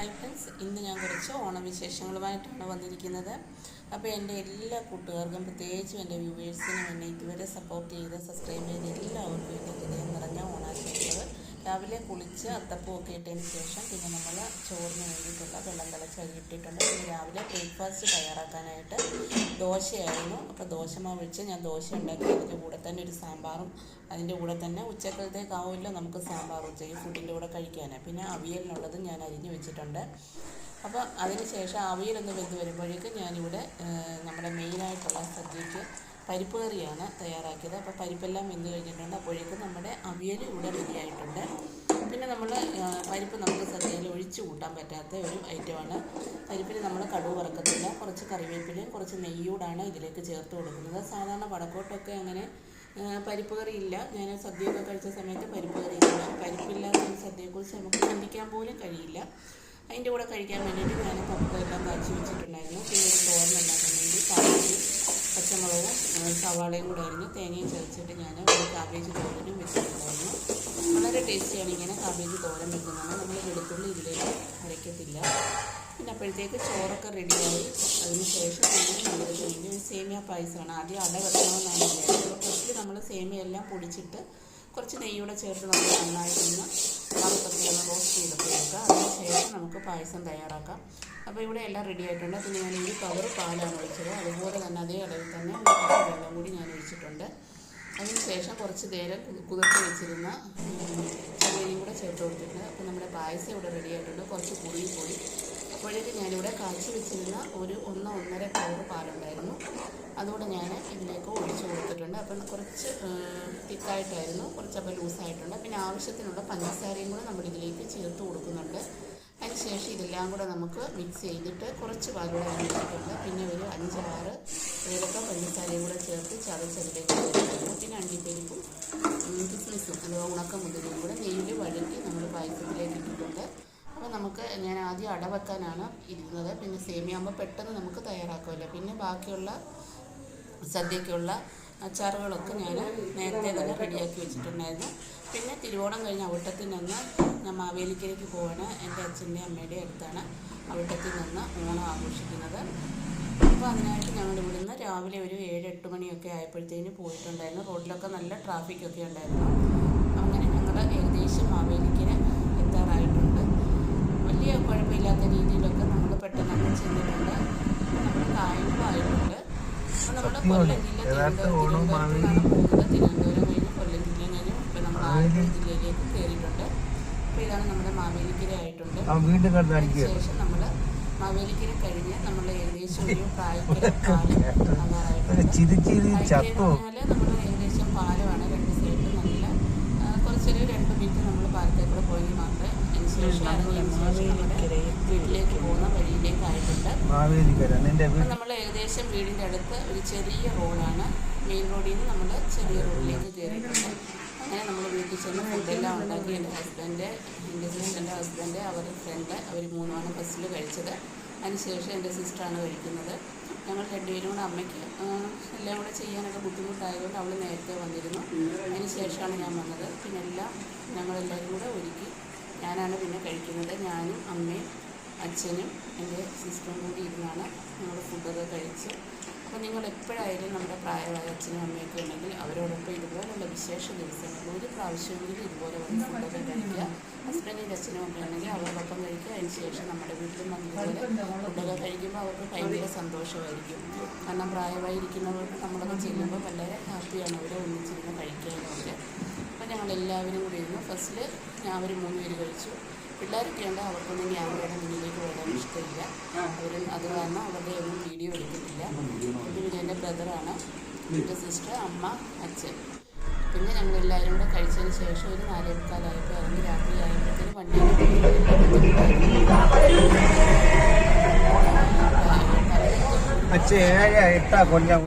Hi friends ഇന്ന് ഞാൻ കുറച്ച് ഓണവിശേഷങ്ങളുമായിട്ടാണ് വന്നിരിക്കുന്നത്. അപ്പോൾ എന്റെ എല്ലാ കൂട്ടുകാർക്കും പ്രത്യേകിച്ചും എന്റെ വ്യൂവേഴ്സിനും എന്നെ ഇതുവരെ സപ്പോർട്ട് ചെയ്ത് സബ്സ്ക്രൈബ് ചെയ്ത് എല്ലാവർക്കും രാവിലെ കുളിച്ച് അത്തപ്പൂ ഒക്കെ ഇട്ടതിന് ശേഷം പിന്നെ നമ്മൾ ചോറിന് വേണ്ടിയിട്ടുള്ള വെള്ളം തിളച്ച് അരിയിട്ടിട്ടുണ്ട് പിന്നെ രാവിലെ ബ്രേക്ക്ഫാസ്റ്റ് തയ്യാറാക്കാനായിട്ട് ദോശയായിരുന്നു. അപ്പോൾ ദോശമാവ് വെച്ച് ഞാൻ ദോശ ഉണ്ടാക്കി. അതിന്റെ കൂടെ തന്നെ ഒരു സാമ്പാറും അതിന്റെ കൂടെ തന്നെ ഉച്ചക്കലത്തേക്കാവുമല്ലോ നമുക്ക് സാമ്പാർ ഉച്ചയ്ക്ക് ഫുഡിന്റെ കൂടെ കഴിക്കാനാണ് പിന്നെ അവിയലിനുള്ളത് ഞാൻ അരിഞ്ഞു വെച്ചിട്ടുണ്ട്. അപ്പോൾ അതിന് ശേഷം അവിയലൊന്ന് വെന്ത് വരുമ്പോഴേക്കും ഞാനിവിടെ നമ്മുടെ മെയിനായിട്ടുള്ള സദ്യക്ക് പരിപ്പ് കറിയാണ് തയ്യാറാക്കിയത്. അപ്പോൾ പരിപ്പെല്ലാം വെന്ത് കഴിഞ്ഞിട്ടുണ്ട്. അപ്പോഴേക്കും നമ്മുടെ അവിയൽ ഇവിടെ റെഡിയായിട്ടുണ്ട് പിന്നെ നമ്മൾ പരിപ്പ് നമുക്ക് സദ്യയിൽ ഒഴിച്ചു കൂട്ടാൻ പറ്റാത്ത ഒരു ഐറ്റമാണ് പരിപ്പിന് നമ്മൾ കടുവ് വറക്കത്തില്ല. കുറച്ച് കറിവേപ്പിലയും കുറച്ച് നെയ്യൂടാണ് ഇതിലേക്ക് ചേർത്ത് കൊടുക്കുന്നത്. സാധാരണ വടക്കോട്ടൊക്കെ അങ്ങനെ പരിപ്പ് കറി ഇല്ല. ഞാൻ സദ്യയൊക്കെ കഴിച്ച സമയത്ത് പരിപ്പ് കറി ഇല്ല. പരിപ്പില്ലാത്ത സദ്യയെക്കുറിച്ച് നമുക്ക് ചിന്തിക്കാൻ പോലും കഴിയില്ല. അതിന്റെ കൂടെ കഴിക്കാൻ വേണ്ടിയിട്ട് ഞാൻ പപ്പയെല്ലാം കാച്ചി വെച്ചിട്ടുണ്ടായിരുന്നു. പിന്നെ ഒരു തോരൻ വേണ്ടി പച്ചമുളകും സവാളയും കൂടെ അരിഞ്ഞ് തേങ്ങയും ചതച്ചിട്ട് ഞാൻ ഒരു കാബേജ് തോരനും വെച്ചിട്ടുണ്ടായിരുന്നു. വളരെ ടേസ്റ്റിയാണ് ഇങ്ങനെ കാബേജ് തോരൻ വെക്കുന്നത്. നമ്മൾ വെളുത്തുള്ളി ഇതിലേക്ക് അരയ്ക്കത്തില്ല. പിന്നെ അപ്പോഴത്തേക്ക് ചോറൊക്കെ റെഡിയായി അതിന് ശേഷം നമ്മൾ വേണ്ടി ഒരു സേമിയ പായസമാണ്. ആദ്യം അട വെക്കണമെന്നാണ് വിചാരിച്ചത്. ഫസ്റ്റ് നമ്മൾ സേമിയ എല്ലാം പൊടിച്ചിട്ട് കുറച്ച് നെയ്യൂടെ ചേർത്ത് നമ്മൾ നന്നായിട്ടൊന്ന് വറുത്തൊക്കെ ഒന്ന് റോസ്റ്റ് ചെയ്തൊക്കെ വെക്കുക. അതിന് ശേഷം നമുക്ക് പായസം തയ്യാറാക്കാം. അപ്പോൾ ഇവിടെ എല്ലാം റെഡി ആയിട്ടുണ്ട്. പിന്നെ ഞാൻ ഈ കവർ പാലാണ് ഒഴിച്ചത്. തന്നെ അതേ അളവിൽ തന്നെ കുറച്ച് വെള്ളം കൂടി ഞാൻ ഒഴിച്ചിട്ടുണ്ട്. അതിന് ശേഷം കുറച്ച് നേരം കുതിർത്ത് വെച്ചിരുന്ന ചവരിയും കൂടെ ചേർത്ത് കൊടുത്തിട്ടുണ്ട്. അപ്പോൾ നമ്മുടെ പായസം ഇവിടെ റെഡി ആയിട്ടുണ്ട്. കുറച്ച് പുളി പോയി. അപ്പോഴേക്ക് ഞാനിവിടെ കാച്ചി വെച്ചിരുന്ന ഒരു ഒന്ന് ഒന്നര കവർ പാലുണ്ടായിരുന്നു. അതുകൂടെ ഞാൻ ഇതിലേക്ക് ഒഴിച്ചു കൊടുത്തിട്ടുണ്ട്. അപ്പം കുറച്ച് തിക്കായിട്ടായിരുന്നു. കുറച്ചപ്പോൾ ലൂസായിട്ടുണ്ട്. പിന്നെ ആവശ്യത്തിനുള്ള പഞ്ചസാരയും കൂടെ നമ്മൾ ഇതിലേക്ക് ചേർത്ത് കൊടുക്കുന്നുണ്ട്. അതിനുശേഷം ഇതെല്ലാം കൂടെ നമുക്ക് മിക്സ് ചെയ്തിട്ട് കുറച്ച് പാലൂടെ വെച്ചിട്ടുണ്ട് പിന്നെ ഒരു അഞ്ചാറ് ഏലക്ക പഞ്ചസാരയും കൂടെ ചേർത്ത് ചതച്ചതിലേക്ക് ചേർത്തിട്ടുണ്ട് പിന്നെ അണ്ടിപ്പരിപ്പും കിസ്മിസും അഥവാ മുതലും കൂടെ നെയ്യിൽ വഴറ്റി നമ്മൾ പായസത്തിലേക്ക് ഇട്ടിട്ടുണ്ട്. അപ്പോൾ നമുക്ക് ഞാൻ ആദ്യം അട വെക്കാനാണ് ഇരുന്നത്. പിന്നെ സേമിയാകുമ്പോൾ പെട്ടെന്ന് നമുക്ക് തയ്യാറാക്കുമല്ലോ പിന്നെ ബാക്കിയുള്ള സദ്യക്കുള്ള അച്ചാറുകളൊക്കെ ഞാൻ നേരത്തെ തന്നെ റെഡിയാക്കി വെച്ചിട്ടുണ്ടായിരുന്നു. പിന്നെ തിരുവോണം കഴിഞ്ഞ് അവിട്ടത്തിൽ നിന്ന് ഞാൻ മാവേലിക്കരയ്ക്ക് പോവാണ്. എന്റെ അച്ഛന്റെ അമ്മയുടെ അടുത്താണ് അവിട്ടത്തിൽ നിന്ന് ഓണം ആഘോഷിക്കുന്നത്. അപ്പോൾ അതിനായിട്ട് ഞങ്ങൾ ഇവിടുന്ന് രാവിലെ ഒരു ഏഴ് എട്ട് മണിയൊക്കെ ആയപ്പോഴത്തേന് പോയിട്ടുണ്ടായിരുന്നു. റോഡിലൊക്കെ നല്ല ട്രാഫിക് ഒക്കെ ഉണ്ടായിരുന്നു. അങ്ങനെ ഞങ്ങൾ ഏകദേശം മാവേലിക്കര എത്താറായിട്ടുണ്ട്. വലിയ കുഴപ്പമില്ലാത്ത രീതിയിലൊക്കെ നമ്മൾ പെട്ടെന്ന് ചെന്നിട്ടുണ്ട്. നമ്മൾ കായംകുളമായിട്ടുണ്ട് അപ്പോൾ നമ്മുടെ കൊല്ലം ജില്ല പോകുന്നത്. തിരുവനന്തപുരം കഴിഞ്ഞ് കൊല്ലം ജില്ല കഴിഞ്ഞ്. ഇപ്പം നമ്മൾ ആലപ്പുഴ ജില്ലയിലേക്ക് കയറിയിട്ടുണ്ട്. അപ്പോൾ ഇതാണ് നമ്മുടെ മാവേലിക്കര ആയിട്ടുണ്ട്. ശേഷം നമ്മൾ മാവേലിക്കര കഴിഞ്ഞ് നമ്മൾ ഏകദേശം ഒരു പ്രായക്കര പാലം നമ്മൾ ഏകദേശം പാലമാണ് രണ്ട് സൈഡിൽ നല്ല കുറച്ചൊരു രണ്ട് മിനിറ്റ് നമ്മൾ മാത്രമേ അതിനുശേഷം ഇറങ്ങിയതിന് ശേഷം നമ്മുടെ വീട്ടിലേക്ക് പോകുന്ന വഴിയിലേക്കായിട്ടുണ്ട്. മാവേലിക്കര നിന്റെ നമ്മൾ ഏകദേശം വീടിന്റെ അടുത്ത് ഒരു ചെറിയ റോഡാണ്. മെയിൻ റോഡിൽ നിന്ന് നമ്മൾ ചെറിയ റോഡിലേക്ക് കയറിയിട്ടുണ്ട് അങ്ങനെ നമ്മൾ വീട്ടിൽ ചെന്ന് ഫുഡെല്ലാം ഉണ്ടാക്കി. എന്റെ ഹസ്ബൻഡ് എന്റെ എന്റെ ഹസ്ബൻഡ് അവരുടെ ഫ്രണ്ട് അവർ മൂന്നുമാണ് ഫസ്റ്റിൽ കഴിച്ചത്. അതിനുശേഷം എന്റെ സിസ്റ്ററാണ് കഴിക്കുന്നത്. ഞങ്ങൾ രണ്ടുപേരും കൂടെ അമ്മയ്ക്ക് എല്ലാം കൂടെ ചെയ്യാനൊക്കെ ബുദ്ധിമുട്ടായതുകൊണ്ട് അവൾ നേരത്തെ വന്നിരുന്നു. അതിന് ശേഷമാണ് ഞാൻ വന്നത്. പിന്നെ എല്ലാം ഞങ്ങളെല്ലാവരും കൂടെ ഒരുക്കി. ഞാനാണ് പിന്നെ കഴിക്കുന്നത്. ഞാനും അമ്മയും അച്ഛനും എന്റെ സിസ്റ്ററും കൂടി ഇരുന്നാണ് ഞങ്ങൾ ഫുഡൊക്കെ കഴിച്ച്. അപ്പോൾ നിങ്ങൾ എപ്പോഴായാലും നമ്മുടെ പ്രായമായ അച്ഛനും അമ്മയൊക്കെ ഉണ്ടെങ്കിൽ അവരോടൊപ്പം ഇതുപോലുള്ള വിശേഷ ദിവസങ്ങളിൽ ഒരു പ്രാവശ്യമെങ്കിലും ഇതുപോലെ വന്ന് ഫുഡൊക്കെ കഴിക്കുക. ഹസ്ബൻഡിന്റെ അച്ഛനും അമ്മയാണെങ്കിൽ അവരോടൊപ്പം കഴിക്കുക. അതിന് ശേഷം നമ്മുടെ വീട്ടിൽ വന്നതുപോലെ ഫുഡൊക്കെ കഴിക്കുമ്പോൾ അവർക്ക് ഭയങ്കര സന്തോഷമായിരിക്കും. കാരണം പ്രായമായിരിക്കുന്നവർക്ക് നമ്മളൊക്കെ ചെല്ലുമ്പോൾ വളരെ ഹാപ്പിയാണ് അവരെ ഒന്നിച്ചിരുന്ന് കഴിക്കാനൊക്കെ. അപ്പോൾ ഞങ്ങൾ എല്ലാവരും കൂടി ഇരുന്നു. ഫസ്റ്റിൽ ഞാൻ അവർ മൂന്ന് പേര് കഴിച്ചു. പിള്ളേരൊക്കെ ഉണ്ട് അവർക്കൊന്നും ക്യാമറയുടെ മുന്നിലേക്ക് വരാൻ ഇഷ്ടമില്ല. അവർ അത് കാരണം അവരുടെ ഒന്നും വീഡിയോ എന്റെ ബ്രദറാണ് എന്റെ സിസ്റ്റർ അമ്മ അച്ഛൻ. പിന്നെ ഞങ്ങൾ എല്ലാവരും കൂടെ കഴിച്ചതിന് ശേഷം ഒരു നാലേ മുക്കാലായപ്പോൾ ഇറങ്ങി രാത്രി ആയപ്പോഴത്തേന് വണ്ടി അച്ഛൻ ഏഴ് എട്ടാ കൊല്ലം.